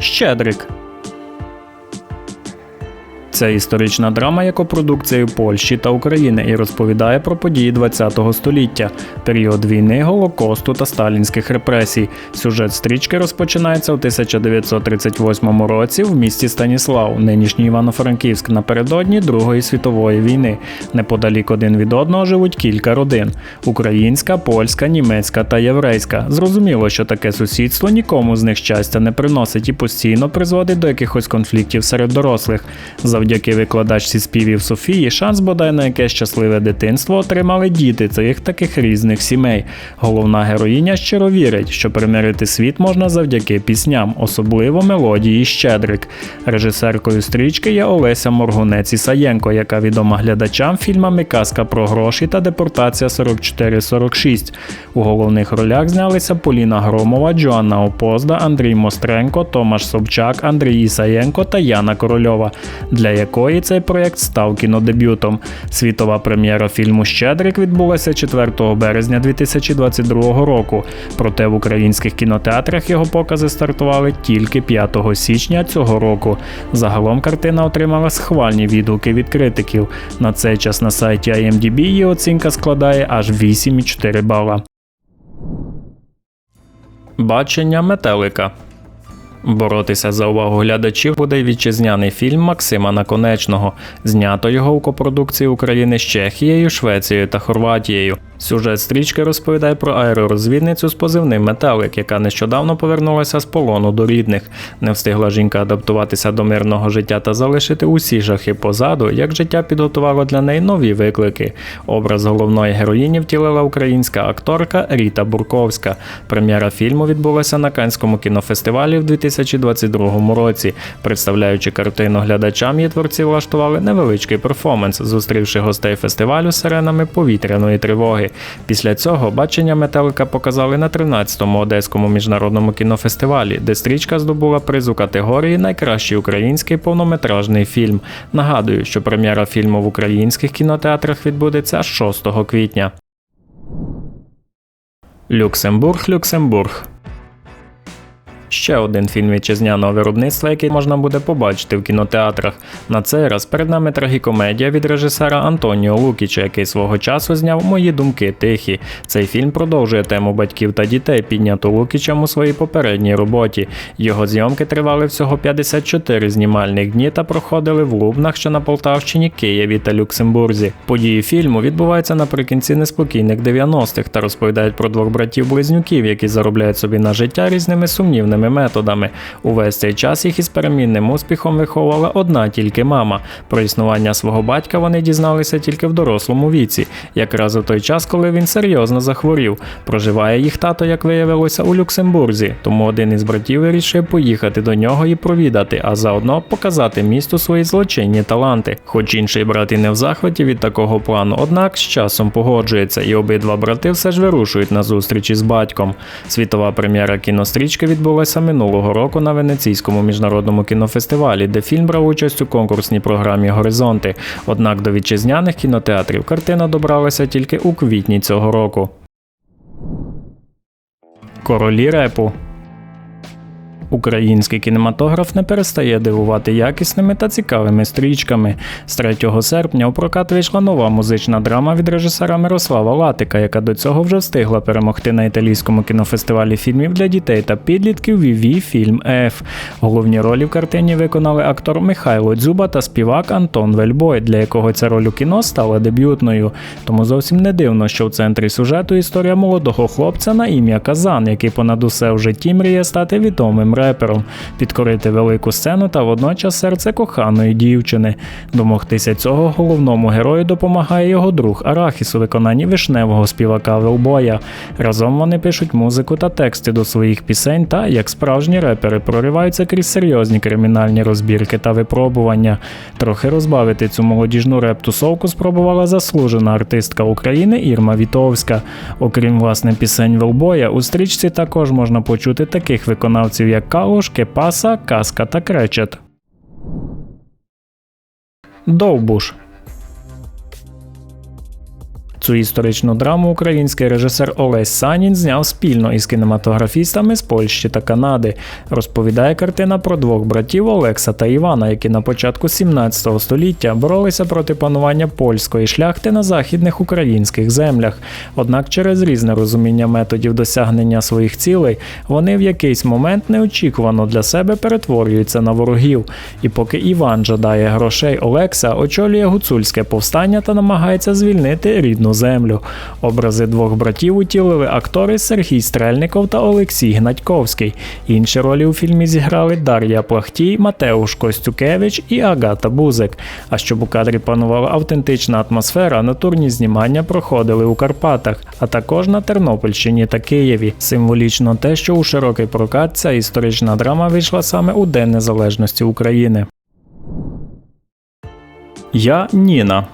Щедрик. Це історична драма є копродукцією Польщі та України і розповідає про події ХХ століття, період війни, голокосту та сталінських репресій. Сюжет стрічки розпочинається у 1938 році в місті Станіслав, нинішній Івано-Франківськ, напередодні Другої світової війни. Неподалік один від одного живуть кілька родин: українська, польська, німецька та єврейська. Зрозуміло, що таке сусідство нікому з них щастя не приносить і постійно призводить до якихось конфліктів серед дорослих. Завдяки викладачці співів Софії, шанс бодай на яке щасливе дитинство отримали діти цих таких різних сімей. Головна героїня щиро вірить, що примирити світ можна завдяки пісням, особливо мелодії Щедрик. Режисеркою стрічки є Олеся Моргунець Ісаєнко, яка відома глядачам фільмами Казка про гроші та депортація 44-46. У головних ролях знялися Поліна Громова, Джоанна Опозда, Андрій Мостренко, Томаш Собчак, Андрій Ісаєнко та Яна Корольова, для якої цей проєкт став кінодебютом. Світова прем'єра фільму Щедрик відбулася 4 березня 2022 року. Проте в українських кінотеатрах його покази стартували тільки 5 січня цього року. Загалом картина отримала схвальні відгуки від критиків. На цей час на сайті IMDb її оцінка складає аж 8,4 бала. Бачення метелика. Боротися за увагу глядачів буде вітчизняний фільм Максима Наконечного. Знято його у копродукції України з Чехією, Швецією та Хорватією. Сюжет стрічки розповідає про аеророзвідницю з позивним метелик, яка нещодавно повернулася з полону до рідних. Не встигла жінка адаптуватися до мирного життя та залишити усі жахи позаду, як життя підготувало для неї нові виклики. Образ головної героїні втілила українська акторка Ріта Бурковська. Прем'єра фільму відбулася на Канському кінофестивалі в 2022 році. Представляючи картину глядачам, її творці влаштували невеличкий перформанс, зустрівши гостей фестивалю сиренами повітряної тривоги. Після цього бачення метелика показали на 13-му одеському міжнародному кінофестивалі, де стрічка здобула приз у категорії Найкращий український повнометражний фільм. Нагадую, що прем'єра фільму в українських кінотеатрах відбудеться 6 квітня. Люксембург, Люксембург. Ще один фільм вітчизняного виробництва, який можна буде побачити в кінотеатрах. На цей раз перед нами трагікомедія від режисера Антоніо Лукіча, який свого часу зняв Мої думки тихі. Цей фільм продовжує тему батьків та дітей, підняту Лукічем у своїй попередній роботі. Його зйомки тривали всього 54 знімальних дні та проходили в Лубнах, що на Полтавщині, Києві та Люксембурзі. Події фільму відбуваються наприкінці неспокійних 90-х та розповідають про двох братів-близнюків, які заробляють собі на життя різними сумнівними методами. Увесь цей час їх із перемінним успіхом виховувала одна тільки мама. Про існування свого батька вони дізналися тільки в дорослому віці, якраз у той час, коли він серйозно захворів. Проживає їх тато, як виявилося, у Люксембурзі, тому один із братів вирішив поїхати до нього і провідати, а заодно показати місту свої злочинні таланти. Хоч інший брат і не в захваті від такого плану, однак з часом погоджується, і обидва брати все ж вирушують на зустрічі з батьком. Світова прем'єра кінострічки відбулася минулого року на Венеційському міжнародному кінофестивалі, де фільм брав участь у конкурсній програмі Горизонти. Однак до вітчизняних кінотеатрів картина добралася тільки у квітні цього року. Королі репу Український кінематограф не перестає дивувати якісними та цікавими стрічками. З 3 серпня у прокат вийшла нова музична драма від режисера Мирослава Латика, яка до цього вже встигла перемогти на італійському кінофестивалі фільмів для дітей та підлітків Віві фільм Еф. Головні ролі в картині виконали актор Михайло Дзюба та співак Антон Вельбой, для якого ця роль у кіно стала дебютною. Тому зовсім не дивно, що в центрі сюжету історія молодого хлопця на ім'я Казан, який понад усе в житті мріє стати відомим репером, підкорити велику сцену та водночас серце коханої дівчини. Домогтися цього головному герою допомагає його друг Арахіс у виконанні вишневого співака Велбоя. Разом вони пишуть музику та тексти до своїх пісень та, як справжні репери, прориваються крізь серйозні кримінальні розбірки та випробування. Трохи розбавити цю молодіжну реп-тусовку спробувала заслужена артистка України Ірма Вітовська. Окрім власне пісень Велбоя, у стрічці також можна почути таких виконавців, як Калуш, Кепаса, Каска та Кречет. Довбуш Цю історичну драму український режисер Олесь Санін зняв спільно із кінематографістами з Польщі та Канади. Розповідає картина про двох братів Олекса та Івана, які на початку 17 століття боролися проти панування польської шляхти на західних українських землях. Однак через різне розуміння методів досягнення своїх цілей вони в якийсь момент неочікувано для себе перетворюються на ворогів. І поки Іван жадає грошей Олекса, очолює гуцульське повстання та намагається звільнити рідну землю. Образи двох братів утілили актори Сергій Стрельников та Олексій Гнатьковський. Інші ролі у фільмі зіграли Дар'я Плахтій, Матеуш Костюкевич і Агата Бузик. А щоб у кадрі панувала автентична атмосфера, натурні знімання проходили у Карпатах, а також на Тернопільщині та Києві. Символічно те, що у широкий прокат ця історична драма вийшла саме у День Незалежності України. Я Ніна.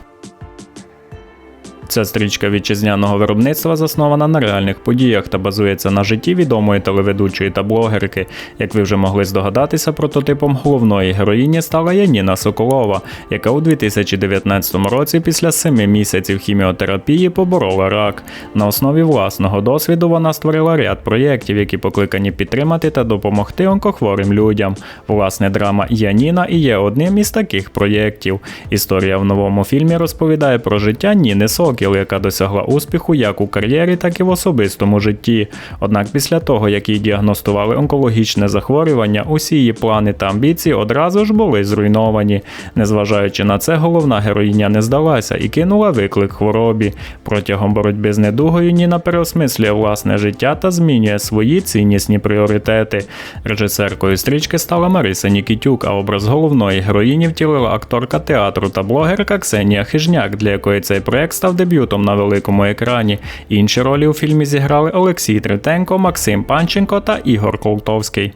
Ця стрічка вітчизняного виробництва заснована на реальних подіях та базується на житті відомої телеведучої та блогерки. Як ви вже могли здогадатися, прототипом головної героїні стала Яніна Соколова, яка у 2019 році після семи місяців хіміотерапії поборола рак. На основі власного досвіду вона створила ряд проєктів, які покликані підтримати та допомогти онкохворим людям. Власне, драма Яніна і є одним із таких проєктів. Історія в новому фільмі розповідає про життя Ніни Сокіл, яка досягла успіху як у кар'єрі, так і в особистому житті. Однак після того, як їй діагностували онкологічне захворювання, усі її плани та амбіції одразу ж були зруйновані. Незважаючи на це, головна героїня не здалася і кинула виклик хворобі. Протягом боротьби з недугою Ніна переосмислює власне життя та змінює свої ціннісні пріоритети. Режисеркою стрічки стала Мариса Нікітюк, а образ головної героїні втілила акторка театру та блогерка Ксенія Хижняк, для якої цей проект став дебютом на великому екрані. Інші ролі у фільмі зіграли Олексій Третенко, Максим Панченко та Ігор Колтовський.